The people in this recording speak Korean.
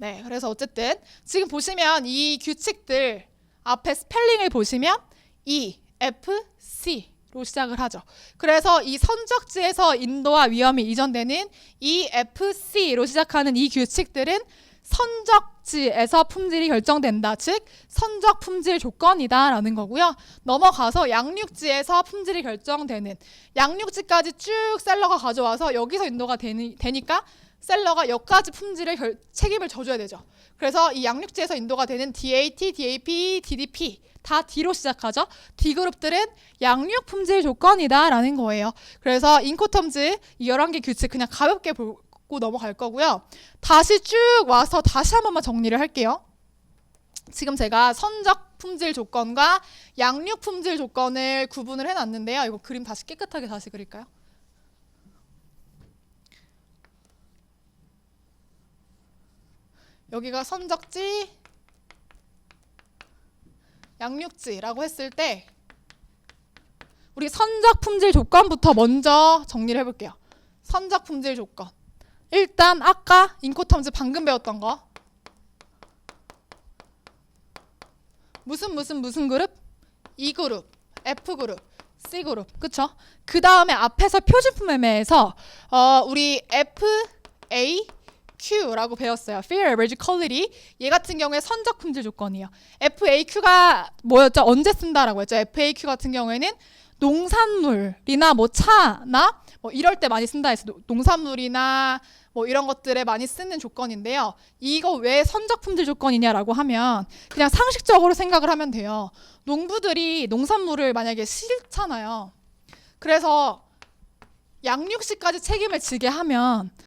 네, 그래서 어쨌든 지금 보시면 이 규칙들 앞에 스펠링을 보시면 E, F, C로 시작을 하죠. 그래서 이 선적지에서 인도와 위험이 이전되는 E, F, C로 시작하는 이 규칙들은 선적지에서 품질이 결정된다. 즉 선적 품질 조건이다라는 거고요. 넘어가서 양육지에서 품질이 결정되는 양육지까지 쭉 셀러가 가져와서 여기서 인도가 되니, 되니까 셀러가 여기까지 품질을 결- 책임을 져줘야 되죠. 그래서 이 양육지에서 인도가 되는 DAT, DAP, DDP 다 D로 시작하죠. D 그룹들은 양육 품질 조건이다라는 거예요. 그래서 인코텀즈 이 11개 규칙 그냥 가볍게 보고 넘어갈 거고요. 다시 쭉 와서 다시 한 번만 정리를 할게요. 지금 제가 선적 품질 조건과 양육 품질 조건을 구분을 해놨는데요. 이거 그림 다시 깨끗하게 다시 그릴까요? 여기가 선적지, 양육지라고 했을 때 우리 선적 품질 조건부터 먼저 정리를 해볼게요. 선적 품질 조건. 일단 아까 인코텀즈 방금 배웠던 거 무슨 무슨 무슨 그룹? E 그룹, F 그룹, C 그룹, 그쵸? 그 다음에 앞에서 표준품 매매에서 어, 우리 F, A, Q라고 배웠어요. Fair Average Quality. 얘 같은 경우에 선적 품질 조건이에요. FAQ가 뭐였죠? 언제 쓴다라고 했죠? FAQ 같은 경우에는 농산물이나 뭐 차나 뭐 이럴 때 많이 쓴다 해서 노- 농산물이나 뭐 이런 것들에 많이 쓰는 조건인데요. 이거 왜 선적 품질 조건이냐라고 하면 그냥 상식적으로 생각을 하면 돼요. 농부들이 농산물을 만약에 싫잖아요. 그래서 양육시까지 책임을 지게 하면